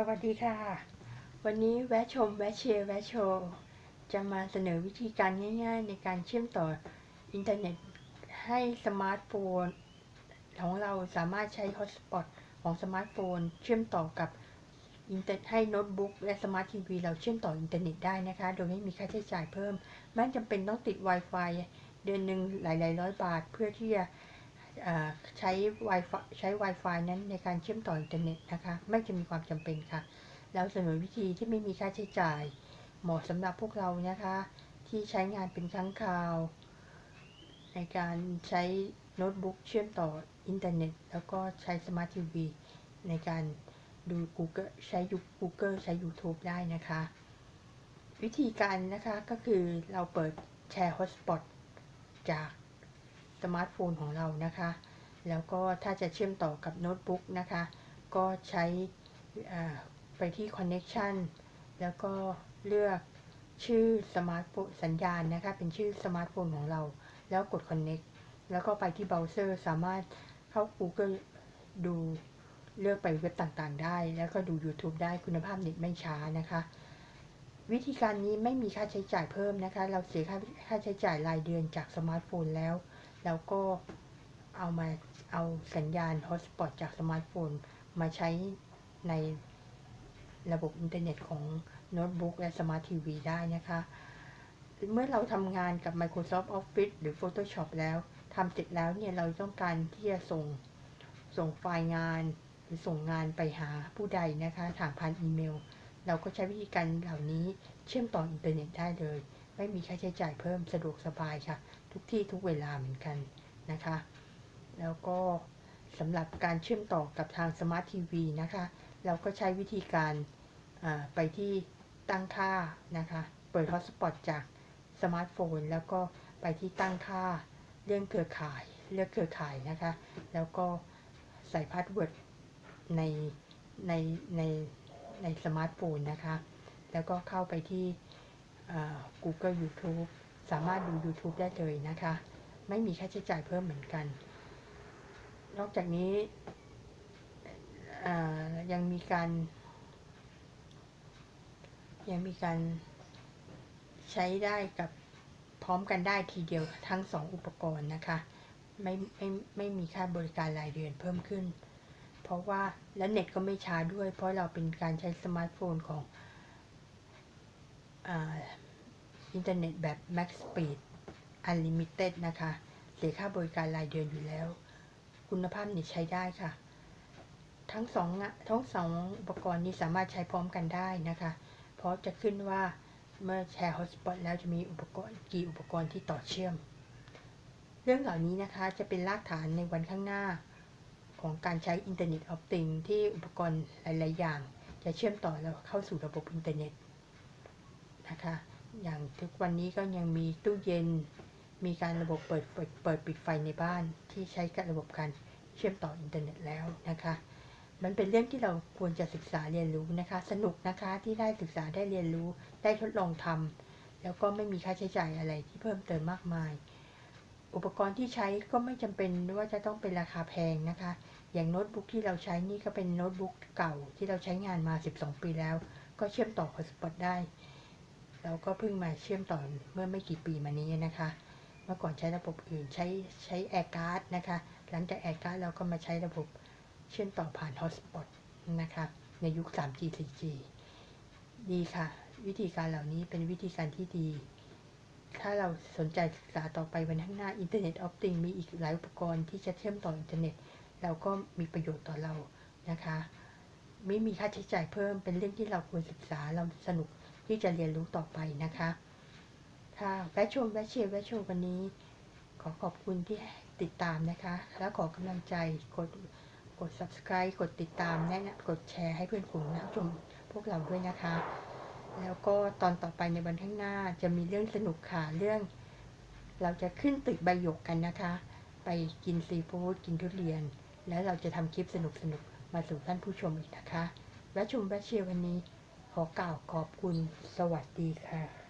สวัสดีค่ะ วันนี้แวะชม แวะเชียร์แวะโชว์ จะมาเสนอวิธีการง่ายๆ ในการเชื่อมต่ออินเทอร์เน็ต ให้สมาร์ทโฟน ของเราสามารถใช้ฮอตสปอตของสมาร์ทโฟน เชื่อมต่อกับอินเทอร์ให้โน้ตบุ๊กและสมาร์ททีวีเราเชื่อมต่ออินเทอร์เน็ตได้นะคะ โดยไม่มีค่าใช้จ่ายเพิ่ม ไม่จำเป็นต้องติด Wi-Fi เดือนหนึ่งหลายๆร้อยบาท เพื่อที่จะ ใช้ Wi-Fi ใช้ Wi-Fi นั้นในการเชื่อมต่ออินเทอร์เน็ตนะคะ ไม่จะมีความจำเป็นค่ะ แล้วเสนอวิธีที่ไม่มีค่าใช้จ่าย เหมาะสำหรับพวกเรานะคะ ที่ใช้งานเป็นครั้งคราว ในการใช้โน้ตบุ๊กเชื่อมต่ออินเทอร์เน็ต แล้วก็ใช้สมาร์ททีวีในการดู Google ใช้ Google ใช้ YouTube ได้นะคะ วิธีการนะคะก็คือเราเปิดแชร์ฮอตสปอตจาก สมาร์ทโฟนของเรานะคะ แล้วก็ถ้าจะเชื่อมต่อกับโน้ตบุ๊กนะคะ ก็ใช้ไปที่ Connection แล้วก็เลือกชื่อสมาร์ทโฟนสัญญาณนะคะ เป็นชื่อสมาร์ทโฟนของเรา แล้วกด Connect แล้วก็ไปที่เบราว์เซอร์สามารถเข้า Google ดูเลือกไปเว็บต่างๆ ได้ แล้วก็ดู YouTube ได้คุณภาพเน็ตไม่ช้านะคะ วิธีการนี้ไม่มีค่าใช้จ่ายเพิ่มนะคะ เราเสียค่าค่าใช้จ่ายรายเดือนจากสมาร์ทโฟนแล้ว แล้วก็เอามาเอาสัญญาณฮอตสปอตจากสมาร์ทโฟน มาใช้ในระบบอินเทอร์เน็ตของโน้ตบุ๊กและสมาร์ททีวีได้นะคะ เมื่อเราทำงานกับ Microsoft Office หรือ Photoshop แล้วทำเสร็จแล้วเนี่ยเราต้องการที่จะส่งส่งไฟล์งานหรือส่งงานไปหาผู้ใดนะคะทางผ่านอีเมล เราก็ใช้วิธีการเหล่านี้เชื่อมต่ออินเทอร์เน็ตได้เลย ไม่มีค่าใช้จ่ายเพิ่มสะดวกสบายค่ะ ทุกที่ทุกเวลาเหมือนกันนะคะ แล้วก็สำหรับการเชื่อมต่อกับทางสมาร์ททีวีนะคะ เราก็ใช้วิธีการไปที่ตั้งค่านะคะ เปิดฮอตสปอตจากสมาร์ทโฟน แล้วก็ไปที่ตั้งค่าเรื่องเครือข่ายเลือกเครือข่ายนะคะ แล้วก็ใส่พาสเวิร์ดในในในในสมาร์ทโฟนนะคะ แล้วก็เข้าไปที่ Google YouTube สามารถดู YouTube ได้เลยนะคะ ไม่มีค่าใช้จ่ายเพิ่มเหมือนกัน นอกจากนี้ยังมีการ ยังมีการใช้ได้กับพร้อมกันได้ทีเดียวทั้งสองอุปกรณ์นะคะ ไม่ไม่ไม่มีค่าบริการรายเดือนเพิ่มขึ้น เพราะว่าและเน็ตก็ไม่ช้าด้วย เพราะเราเป็นการใช้สมาร์ทโฟนของ อินเทอร์เน็ตแบบ Max Speed Unlimited นะคะ เสียค่าบริการรายเดือนอยู่แล้ว คุณภาพน็ตใช้ได้ค่ะ ทั้งสองทั้งสองอุปกรณ์นี้สามารถใช้พร้อมกันได้นะคะ เพราะจะขึ้นว่าเมื่อแชร์ฮอตสปอตแล้วจะมีอุปกรณ์กี่อุปกรณ์ที่ต่อเชื่อม เรื่องเหล่านี้นะคะจะเป็นรากฐานในวันข้างหน้า ของการใช้อินเทอร์เน็ตออฟติงที่อุปกรณ์หลาย ๆ อย่าง จะเชื่อมต่อแล้วเข้าสู่ระบบอินเทอร์เน็ต นะคะ อย่างทุกวันนี้ก็ยังมีตู้เย็น มีการระบบเปิดเปิดเปิดปิดไฟในบ้านที่ใช้กับระบบการเชื่อมต่ออินเทอร์เน็ตแล้วนะคะ มันเป็นเรื่องที่เราควรจะศึกษาเรียนรู้นะคะ สนุกนะคะที่ได้ศึกษาได้เรียนรู้ได้ทดลองทำแล้วก็ไม่มีค่าใช้จ่ายอะไรที่เพิ่มเติมมากมาย อุปกรณ์ที่ใช้ก็ไม่จำเป็นว่าจะต้องเป็นราคาแพงนะคะ อย่างโน้ตบุ๊กที่เราใช้นี่ก็เป็นโน้ตบุ๊กเก่าที่เราใช้งานมา 12 ปีแล้ว ก็เชื่อมต่อฮอตสปอตได้ เราก็เพิ่งมาเชื่อมต่อเมื่อไม่กี่ปีมานี้นะคะ เมื่อก่อนใช้ระบบอื่นใช้ใช้แอร์การ์ดนะคะ หลังจากแอร์การ์ดเราก็มาใช้ระบบเชื่อมต่อผ่านฮอตสปอตนะคะ ในยุค 3G 4G ดีค่ะ วิธีการเหล่านี้เป็นวิธีการที่ดี ถ้าเราสนใจศึกษาต่อไปวันข้างหน้าอินเทอร์เน็ตออฟติงมีอีกหลายอุปกรณ์ที่จะเชื่อมต่ออินเทอร์เน็ต เราก็มีประโยชน์ต่อเรานะคะ ไม่มีค่าใช้จ่ายเพิ่มเป็นเรื่องที่เราควรศึกษาเราสนุกที่จะเรียนรู้ต่อไปนะคะ ค่ะแวะชมแวะเชียร์แวะชมวันนี้ ขอขอบคุณที่ติดตามนะคะ แล้วขอกำลังใจกดกด subscribe กดติดตามแนะนำกดแชร์ให้เพื่อนฝูงนะชมพวกเราด้วยนะคะ แล้วก็ตอนต่อไปในวันข้างหน้าจะมีเรื่องสนุกค่ะเรื่อง เราจะขึ้นตึกใบหยกกันนะคะ ไปกินซีฟู้ดกินทุเรียน แล้วเราจะทำคลิปสนุกสนุก มาสู่ท่านผู้ชมอีกนะคะ และชมแบชเชียวันนี้ขอกล่าวขอบคุณสวัสดีค่ะ